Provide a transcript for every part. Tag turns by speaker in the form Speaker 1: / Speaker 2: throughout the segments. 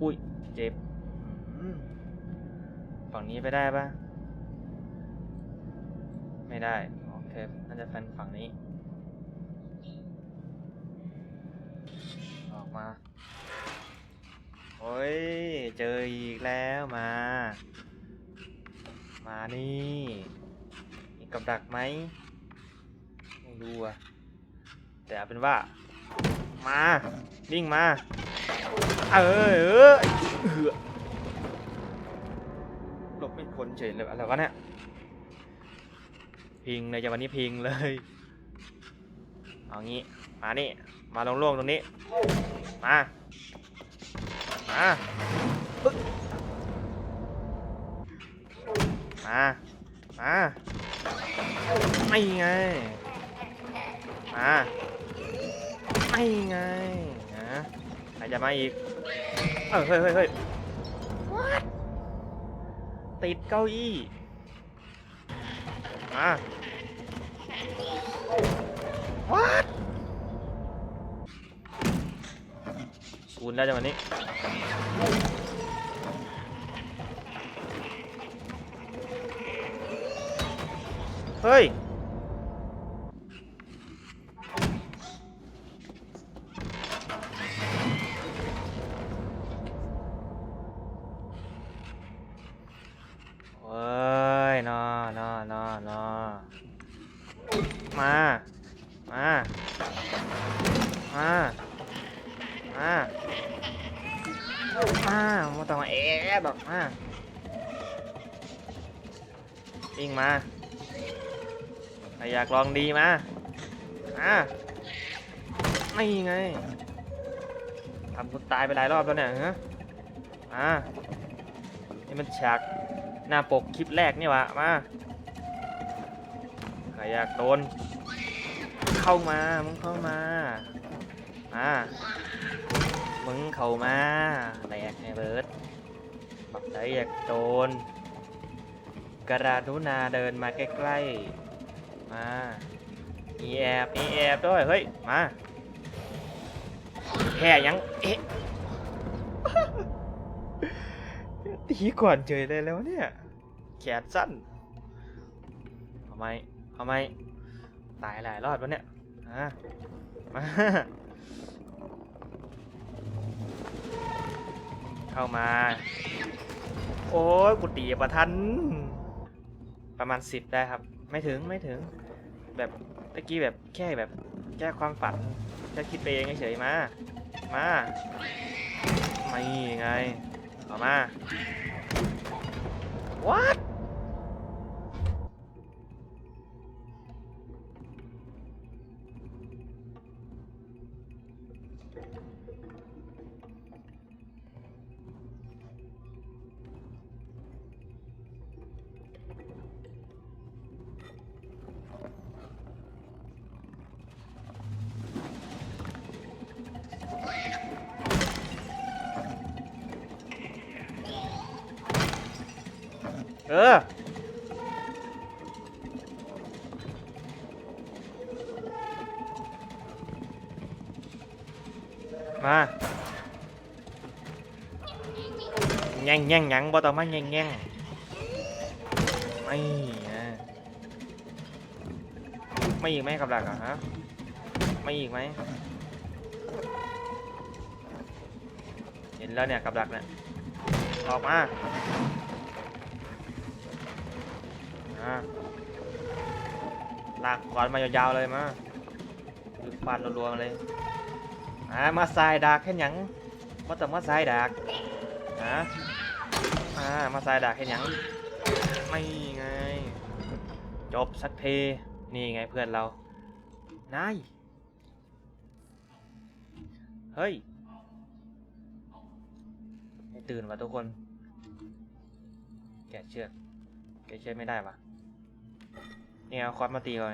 Speaker 1: อุ้ย เจ็บ ฝั่งนี้ไปได้ปะไม่ได้ โอเค น่าจะแฟนฝั่งนี้ ออกมา โอ้ย เจออีกแล้วมา มานี่มีกับดักไหมไม่รู้อะแต่เป็นว่า มา วิ่งมา เออเออเอือหลบไม่พ้นเฉยเลยอะไรวะเนี่ยพิงเลยจะวันนี้พิงเลยเอางี้มานี่มาลงโล่งๆตรงนี้มามาปึ๊กมามาไม่ไงมาไม่ไง นะใครจะมาอีกเออเฮ้ยเฮ้ยเฮ้ย What ติดเก้าอี้มา What ศูนย์แล้วจังวันนี้เฮ้ย เว้ยนอนอนอนอมา มา มา มา มาไม่ต้องมาแอบหรอก มาวิ่งมาใครอยากลองดีมามาไม่ไงทำคนตายไปหลายรอบแล้วเนี่ยฮะมานี่มันฉากหน้าปกคลิปแรกนี่วะมาใครอยากโดน เข้ามามึงเข้ามามามึงเข้ามาแตกไงเบิร์ด บักใจอยากโดน กระดุนาเดินมาใกล้ๆ มามีแอบมีแอบด้วย เฮ้ย มาแค่ยัง เอ๊ะตีก่อนเฉยเลยแล้วเนี่ย แขนสั้นทำไมทำไมตายหลายรอดวะเนี่ย มา เข้ามา โอ้ยกูตีประทัน ประมาณสิบได้ครับ ไม่ถึงไม่ถึง แบบตะกี้แบบแค่แบบแก้ความฝันแค่คิดไปเองเฉยๆมา มาไม่ไง ต่อมา What มาแง่งแง่งหยังบ่ต้องมาแง่งแง่งไม่นะไม่อีกไหมกับดักอะฮะไม่อีกไหมเห็นแล้วเนี่ยกับดักเนี่ยออกมาลากก่อนมายาวๆเลยมาฟันรัวๆเลย อ่ามาใส่ดากแค่หยังมาต้องมาใส่ดากนะอ่ามาใส่ดากแค่หยังไม่ไง จบสักทีนี่ไงเพื่อนเรา นาย เฮ้ยให้ตื่นวะทุกคน แกเชือกแกเชือกไม่ได้ปะเนี่ยเอาคอร์สมาตีก่อน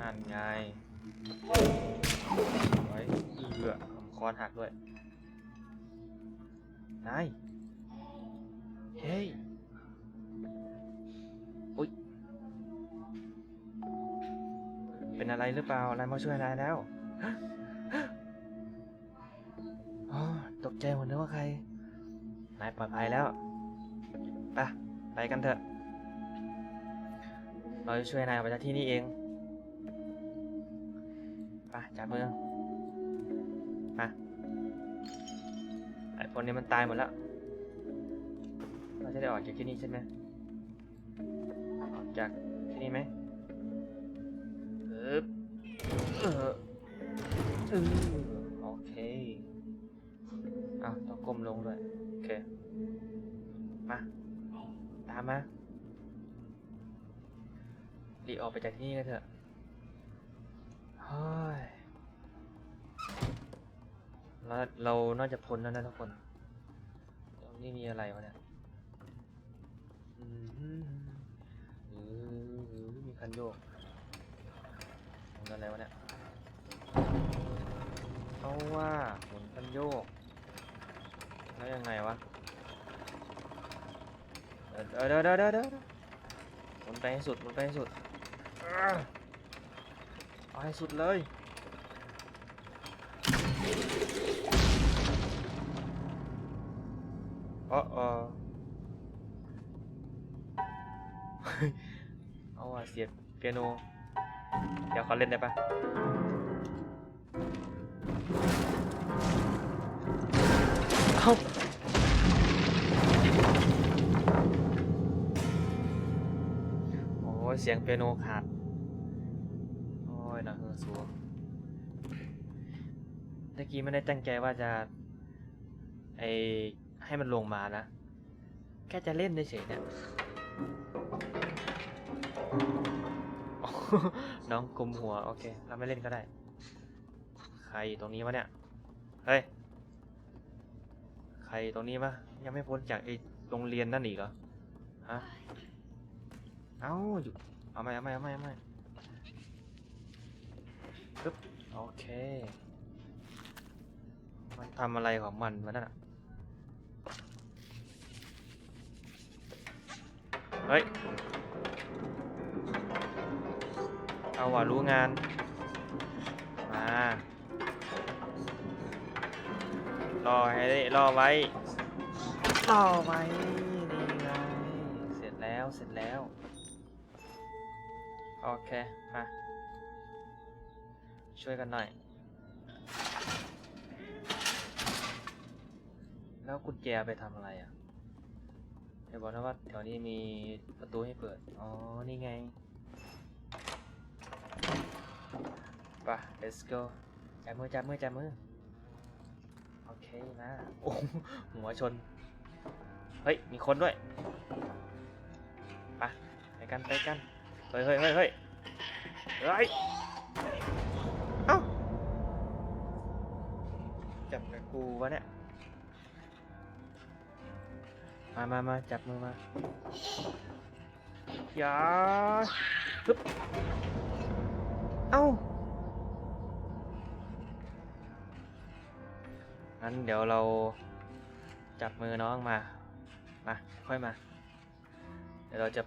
Speaker 1: นั่นไง ไว้เอือคอนหักด้วย นาย เฮ้ยอุ๊ยเป็นอะไรหรือเปล่าอะไรมาช่วยนายแล้วอ๋อตกกใจหมดเลยว่าใคร นายปลอดภัยแล้ว ไป ไปกันเถอะ เราจะช่วยนายออกไปจากที่นี่เอง ไปจับมืองมาไอ้คนนี้มันตายหมดแล้ว เราจะได้ออกจากที่นี่ใช่ไหมออกจากที่นี่ไหมเอออือโอเคอ้าวต้องก้มลงด้วย โอเค มา ตามมารีออกไปจากที่นี่กันเถอะเฮ้ย เราเราน่าจะพ้นแล้วนะทุกคนตรงนี้มีอะไรวะเนี่ยอืมอืมมีคันโยกตรงนั้นอะไรวะเนี่ยเอาว่าหมุนคันโยก แล้วยังไงวะเดี๋ยวเดี๋ยวเดี๋ยวเดี๋ยวเดี๋ยวหมุนไปให้สุดหมุนไปให้สุดเอาให้สุดเลย เออเออเอาว่ะเสียบเปียโน เดี๋ยวขอเล่นได้ปะเอ้าโอ้ยเสียงเปียโนขาด โอ้ยนะเออสัวตะกี้ไม่ได้ตั้งใจว่าจะ ไอ ให้มันลงมานะ แค่จะเล่นเฉยๆเนี่ยน้องกุมหัว โอเค เราไม่เล่นก็ได้ ใครตรงนี้วะเนี่ย เฮ้ย ใครตรงนี้วะยังไม่พ้นจากไอ้โรงเรียนนั่นอีกเหรอ ฮะ เอ้าอยู่เอาไม่เอาไม่เอาไม่เอาไม่ปึ๊บโอเค มันทำอะไรของมันวะนั่นน่ะ เฮ้ย เอาว่ะรู้งาน มารอให้ได้รอไว้รอไว้นี่ไงเสร็จแล้วเสร็จแล้ว โอเค มา ช่วยกันหน่อย แล้วกุญแจไปทำอะไรอะเดี๋ยบอกนะว่าแถวนี้มีประตูให้เปิด อ๋อ นี่ไงไป let's go จับมือจับมือจับมือ โอเคมาโอ้โหหัวชน เฮ้ย มีคนด้วยไปไปกันไปกัน เฮ้ยเฮ้ยเฮ้ยเฮ้ยเฮ้ยเอ้าจับกับกูวะเนี่ย มามามาจับมือมาอย่าฮึบเอ้างั้นเดี๋ยวเราจับมือน้องมา มาค่อยมา เดี๋ยวเราจะ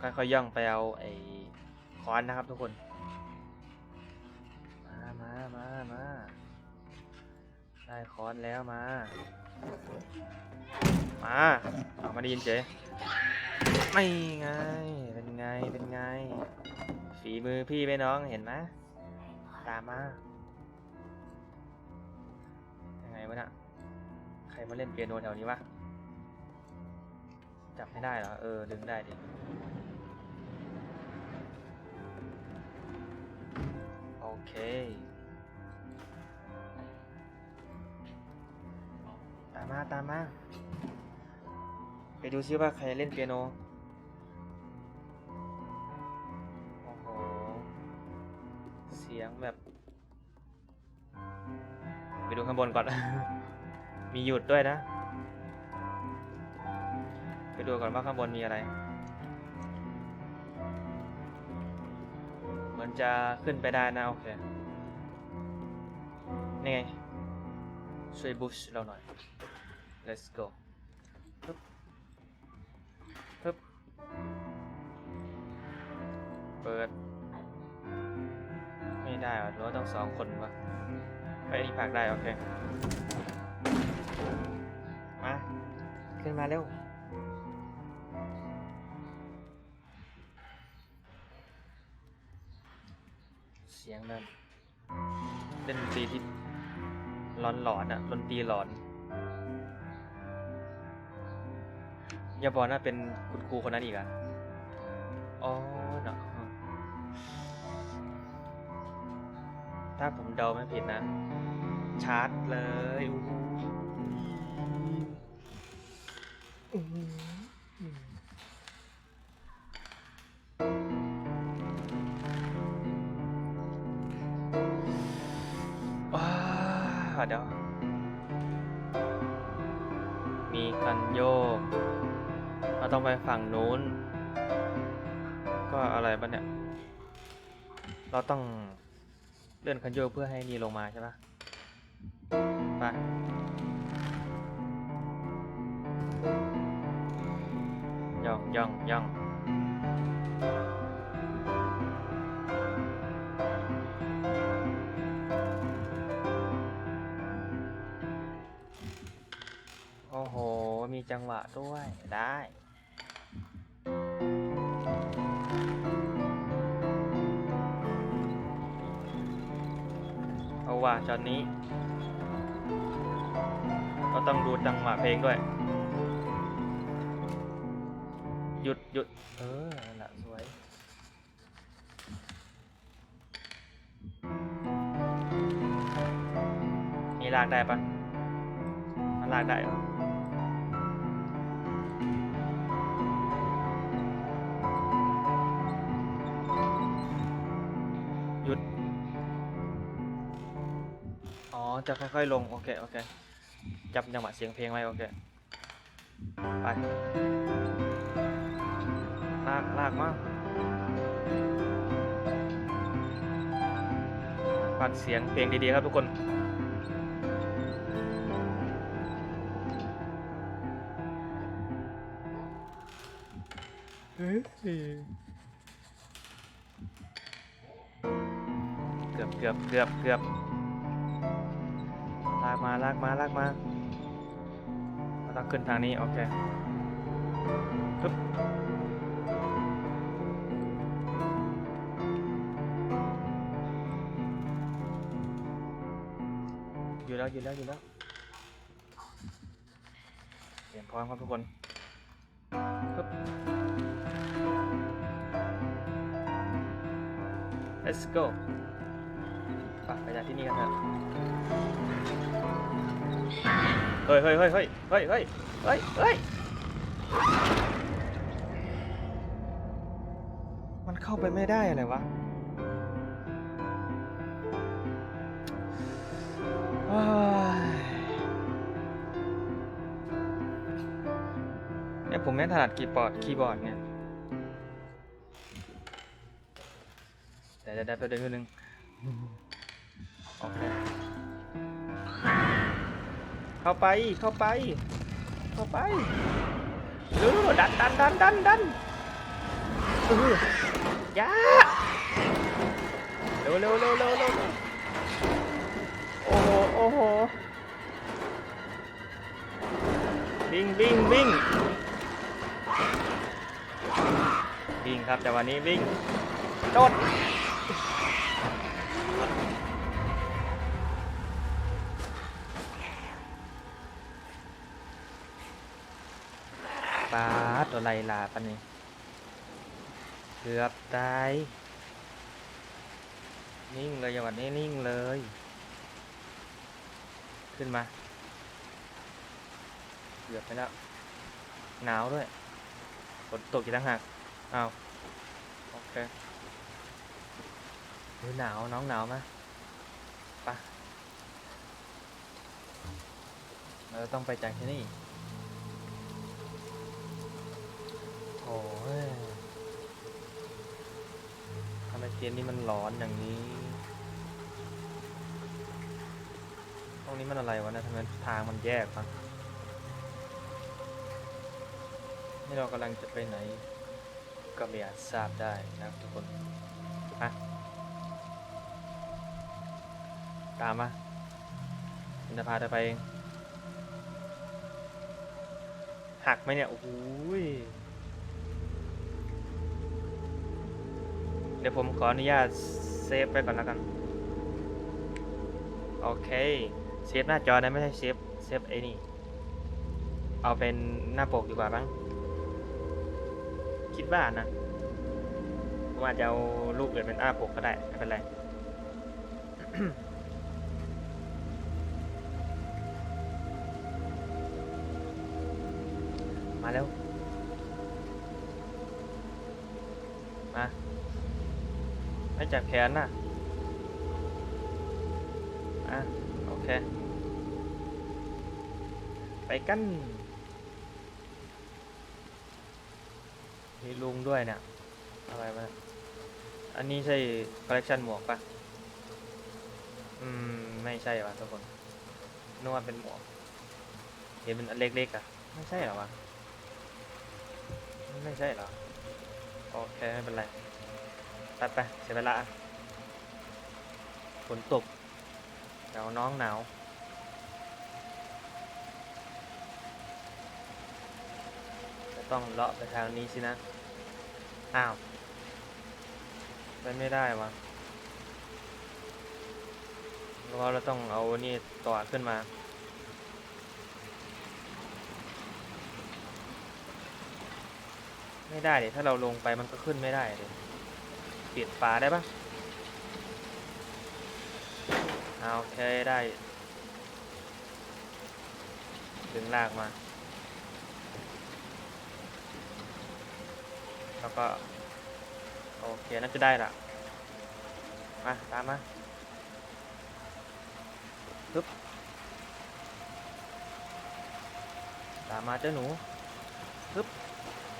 Speaker 1: ค่อยๆย่องไปเอาไอ้ค้อนนะครับทุกคน มามามามาได้ค้อนแล้วมา มาเอามาได้ยินเจ๊ไม่ไง เป็นไง เป็นไง ฝีมือพี่ไปน้องเห็นไหมตามมายังไงวะน่ะใครมาเล่นเปียโนแถวนี้วะ จับไม่ได้เหรอ เออ ดึงได้ดิโอเคตามมาตามมา ดูซิว่าใครเล่นเปียโน โอ้โห เสียงแบบ ไปดูข้างบนก่อน มีหยุดด้วยนะ ไปดูก่อนว่าข้างบนมีอะไร เหมือนจะขึ้นไปได้นะ โอเค นี่ไง ช่วยบูชเราหน่อย let's go เปิด ไม่ได้หรือว่าต้องสองคนวะไปอันนี้ผลักได้ โอเค มา ขึ้นมาเร็วเสียงนั้นเล่นดนตรีที่หลอนหลอนอะดนตรีหลอน อย่าบอกนะเป็นคุณครูคนนั้นอีกอะอ๋อเนาะ ถ้าผมเดาไม่ผิดนะ ชาร์จเลยอู้หูอื้อหือว้าเดี๋ยว มีคันโยก เราต้องไปฝั่งนู้น ก็อะไรบ้างเนี่ย เราต้อง เลื่อนคันโยกเพื่อให้นี่ลงมาใช่ปะไปย่องย่องย่องโอ้โห มีจังหวะด้วยได้ เอาว่าจอนนี้ ก็ต้องดูจังหวะเพลงด้วย หยุดหยุดเออนั่นแหละสวย นี่ลากได้ปะมันลากได้ปะ จะค่อยๆลง โอเค โอเค จับจังหวะเสียงเพลงไว้โอเค ไป ลาก ลากมากฟังเสียงเพลงดีๆครับทุกคนเฮ้ยเกือบเกือบเกือบเกือบลากมาลากมาลากมาเราต้องขึ้นทางนี้ โอเคปึ๊บอยู่แล้วอยู่แล้วอยู่แล้วเตรียมพร้อมครับทุกคนปึ๊บ let's go ไปไปจากที่นี่กันเถอะ เฮ้ยเฮ้ยเฮ้ยเฮ้ยเฮ้ยเฮ้ยเฮ้ยเฮ้ยมันเข้าไปไม่ได้อะไรวะว้ายเนี่ยผมไม่ถนัดคีย์บอร์ดคีย์บอร์ดเดี๋ยวเดี๋ยวเดี๋ยวแป๊บเดียวนึงโอเค เข้าไปเข้าไป เข้าไปเร็วๆดันดันดันดันดันเออยาเร็วเร็วเร็วเร็วเร็วโอ้โหโอ้โหวิ่งวิ่งวิ่งวิ่งครับแต่วันนี้วิ่งโดดปาด ตัวไรลาปันนี่เกือบตาย นิ่งเลยอย่าวันนี้นิ่งเลย ขึ้นมา เกือบไปแล้ว หนาวด้วยฝนตกอีกต่างหากเอาโอเคเฮ้หนาวน้องหนาวไหมไปะเราต้องไปจากที่นี่ โอ้ยทำไมเกมนี้มันร้อนอย่างนี้ ตรงนี้มันอะไรวะเนะทำไมทางมันแยกวะนี่เรากำลังจะไปไหน ก็ไม่อาจทราบได้นะครับทุกคนอะตามมาผมจะพาเธอไปเองหักไหมเนี่ย โอ้โห ดี๋ยวผมขออนุญาตเซฟไปก่อนแล้วกัน โอเค เซฟหน้าจอนะไม่ใช่เซฟ เซฟไอ้นี่ เอาเป็นหน้าปกดีกว่าบ้างคิดว่านะผมอาจจะเอารูปอื่นเป็นหน้าปกก็ได้ ไม่เป็นไร มาเร็ว จับแขนน่ะ อะ โอเค ไปกันมีลุงด้วยเนี่ย อะไรมาอันนี้ใช่คอลเลกชันหมวกปะอืม ไม่ใช่ว่ะทุกคนนึกว่าเป็นหมวก เห็นเป็นอันเล็กๆอะ ไม่ใช่หรอวะ ไม่ใช่หรอ โอเค ไม่เป็นไร ตัดไปเสียเวลาฝนตกหนาวน้องหนาวจะต้องเลาะไปทางนี้สินะ อ้าวไปไม่ได้วะเพราะว่าเราต้องเอานี่ต่อขึ้นมาไม่ได้เดี๋ยถ้าเราลงไปมันก็ขึ้นไม่ได้เดี๋ย ปลี่ยนฟ้าได้ปะเอาโอเคได้ ดึงลากมา แล้วก็ โอเคน่าจะได้ละมา ตามมาปึ๊บตามมาเจ้าหนูปึ๊บ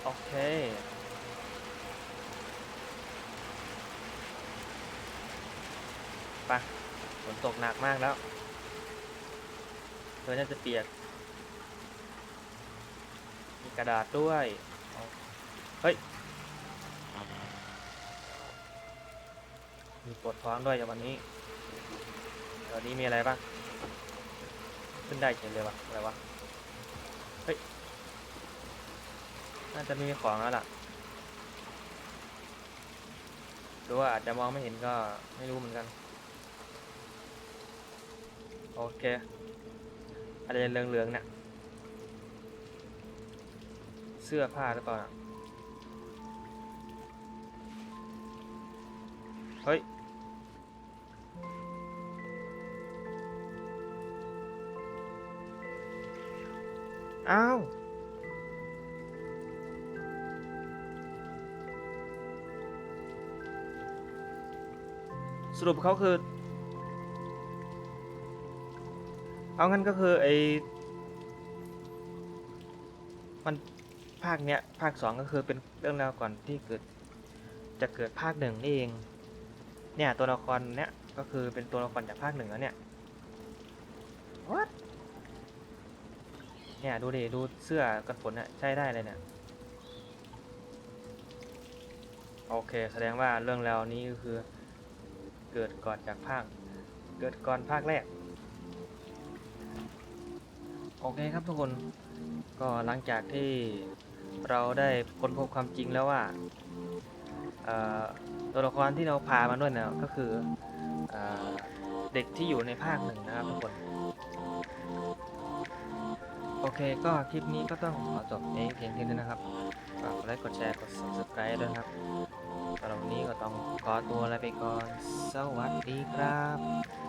Speaker 1: โอเค ไปฝนตกหนักมากแล้วเธอน่าจะเปียก มีกระดาษด้วยเอาเฮ้ย มีปวดท้องด้วยจากวันนี้ตอนนี้มีอะไรบ้าง ขึ้นได้เฉยเลยวะอะไรวะ เฮ้ย น่าจะไม่มีของแล้วล่ะหรือว่าอาจจะมองไม่เห็นก็ไม่รู้เหมือนกัน โอเค อะไรเหลืองๆเนี่ย เสื้อผ้าหรือเปล่า เฮ้ย อ้าวสรุปเขาคือ เอางั้นก็คือไอมันภาคเนี้ยภาคสองก็คือเป็นเรื่องราวก่อนที่เกิดจะเกิดภาคหนึ่งนี่เอง เนี่ยตัวละครเนี้ยก็คือเป็นตัวละครจากภาคหนึ่งแล้วเนี่ย What เนี่ยดูดิดูเสื้อกันฝนเนี่ยใช้ได้เลยเนี่ย โอเค แสดงว่าเรื่องราวนี้ก็คือ เกิดก่อนจากภาค เกิดก่อนภาคแรก โอเคครับทุกคนก็หลังจากที่เราได้ค้นพบความจริงแล้วว่าตัวละครที่เราพามาด้วยเนี่ยก็คือเอเด็กที่อยู่ในภาคหนึ่งนะครับทุกคนโอเคก็คลิปนี้ก็ต้องขอจบเองเพียงแค่นี้นะครับฝากกดไลค์กดแชร์กด subscribe ด้วยนะครับสำหรับวันนี้ก็ต้องขอตัวลาไปก่อน สวัสดีครับ